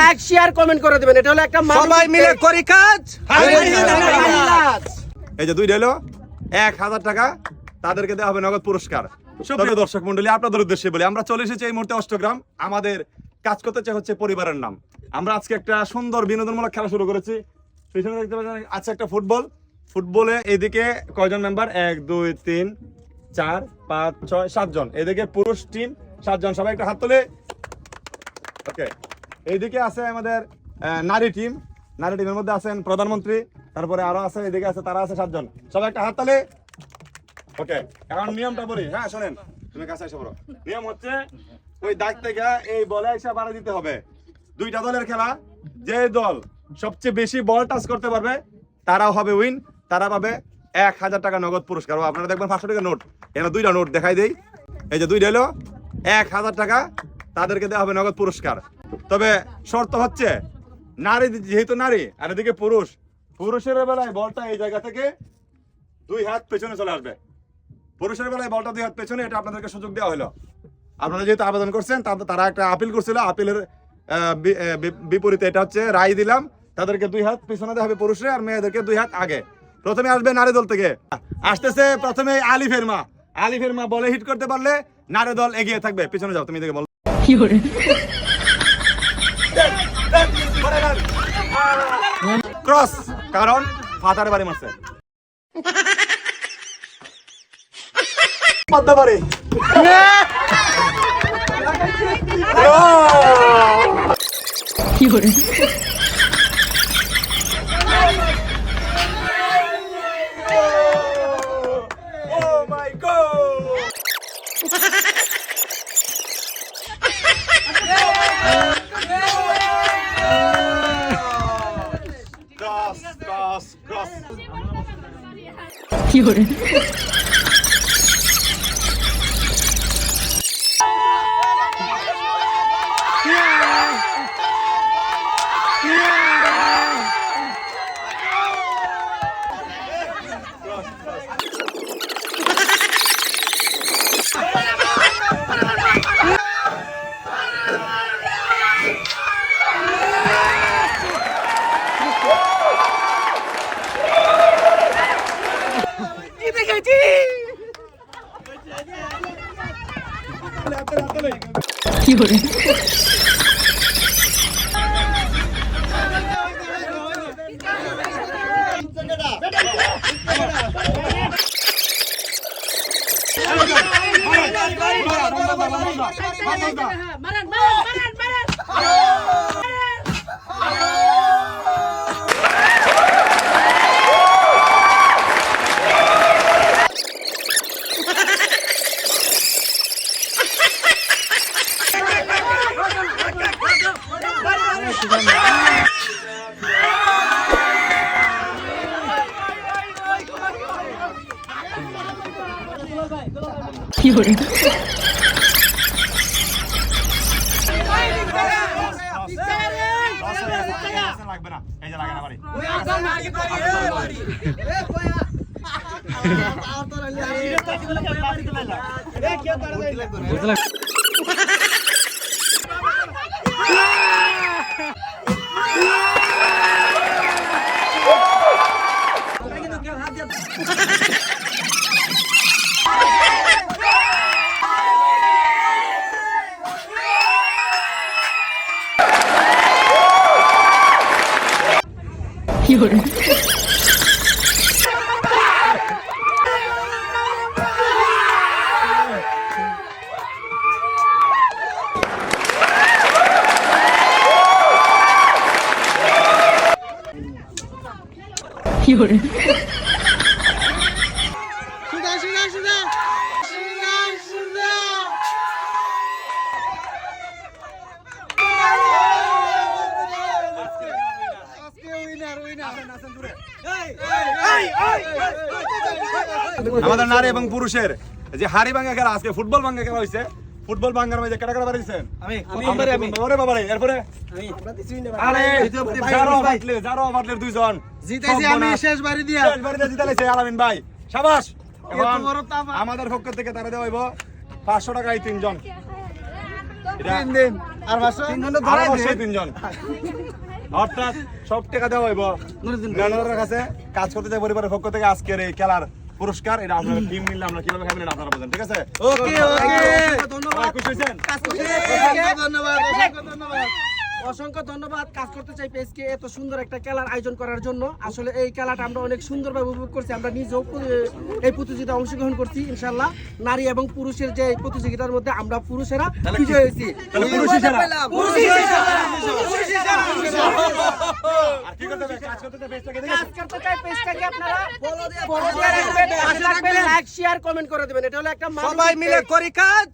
Like share comment করে দিবেন। এটা হলো একটা সবাই মিলে করি কাজ? কাজ এই যে দুইটা হলো এক হাজার টাকা তাদেরকে দেওয়া হবে নগদ পুরস্কার। সুপ্রিয় দর্শক মন্ডলী আপনাদের উদ্দেশ্যে বলি আমরা চলে এসেছি এই মুহূর্তে অষ্টগ্রাম। আমাদের কাজ করতে চাই হচ্ছে পরিবারের নাম। আমরা আজকে একটা সুন্দর বিনোদনমূলক খেলা শুরু করেছি। পিছনে দেখতে পাচ্ছেন, আছে একটা ফুটবল। ফুটবলে এদিকে কয়জন মেম্বার এক, দুই, তিন, চার, পাঁচ, ছয় সাতজন এদিকে পুরুষ টিম সাতজন সবাই একটা হাত তোলে। ওকে। এইদিকে আছে আমাদের নারী টিম নারী টিমের মধ্যে আছেন প্রধানমন্ত্রী। তারপরে আরও আছে, এদিকে আছে, তারা আছে সাতজন সবাই একটা হাত তালে। ওকে। এখন নিয়মটা বলি। হ্যাঁ শোনেন। তুমি কাছে এসে বলো নিয়ম হচ্ছে, ওই দাগ থেকে এই বলে এসে বাড়া দিতে হবে। দুইটা দলের খেলা, যে দল সবচেয়ে বেশি বল টাচ করতে পারবে, তারাও হবে উইন, তারা পাবে এক হাজার টাকা নগদ পুরস্কার। আপনারা দেখবেন পাঁচশো টাকা নোট। এখানে দুইটা নোট দেখাই দেই। এই যে দুইটা হলো এক হাজার টাকা, তাদেরকে দেওয়া হবে নগদ পুরস্কার। তবে শর্ত হচ্ছে, নারী যেহেতু নারী, আর এদিকে পুরুষ, পুরুষের বেলায় বলটা এই জায়গা থেকে দুই হাত পেছনে চলে আসবে। পুরুষের বেলায় বলটা দুই হাত পেছনে, এটা আপনাদেরকে সুযোগ দেওয়া হলো। আপনারা যেহেতু আবেদন করছেন তারা একটা আপিল করছিল আপিলের বিপরীতে এটা হচ্ছে রায় দিলাম। তাদেরকে দুই হাত পিছনে দেওয়া হবে পুরুষের আর মেয়েদেরকে দুই হাত আগে। প্রথমে আসবে নারী দল থেকে। আসতেছে প্রথমে আলিফের মা আলিফের মা বলে হিট করতে পারলে নারী দল এগিয়ে থাকবে। পিছনে যাও তুমি দেখে বলো। ক্রস কারণ ফাতারে বাড়ি মারছে। পদ্মা বাড়ি 有人。有人。cross, cross. মারান না বাড়ি 有人。有人。আমাদের নারী এবং পুরুষের যে হাড়ি ভাঙ্গা খেলা আজকে ফুটবল ভাঙ্গা খেলা হয়েছে। ফুটবল বাঙ্গার মাঝে কাটা কাটা বাড়িয়েছেন? আমি এরপরে? আরে ভাই, বাটলে যারো বাটলে দুইজন। জিতাইছি আমি শেষ বাড়ি দিয়া। শেষ জিতাইছে আলামিন ভাই। শাবাশ এখন। আমাদের পক্ষ থেকে তারা দেওয়া হইব পাঁচশো টাকায় তিনজন। তিন দিন। আর ধরাই তিনজন। অর্থাৎ সব টাকা দেওয়া হইব। নুরুদ্দিন কাছে কাজ করতে চাই পরিবারের পক্ষ থেকে আজকের এই খেলার পুরস্কার এটা আপনারা টিম মিললে আমরা কীভাবে খাবেন এটা আপনারা বলেন ঠিক আছে? ওকে ওকে ধন্যবাদ। খুশি হয়েছেন। ধন্যবাদ ধন্যবাদ। অসংখ্য ধন্যবাদ। কাজ করতে চাই পেজকে এত সুন্দর একটা খেলার আয়োজন করার জন্য। আসলে এই খেলাটা আমরা অনেক সুন্দরভাবে উপভোগ করছি। আমরা নিজেও এই প্রতিযোগিতায় অংশগ্রহণ করছি ইনশাল্লাহ নারী এবং পুরুষের যে এই প্রতিযোগিতার মধ্যে আমরা পুরুষেরা বিজয় হয়েছি। লাইক শেয়ার কমেন্ট করে দেবেন। এটা হলো একটা সবাই মিলে করি কাজ।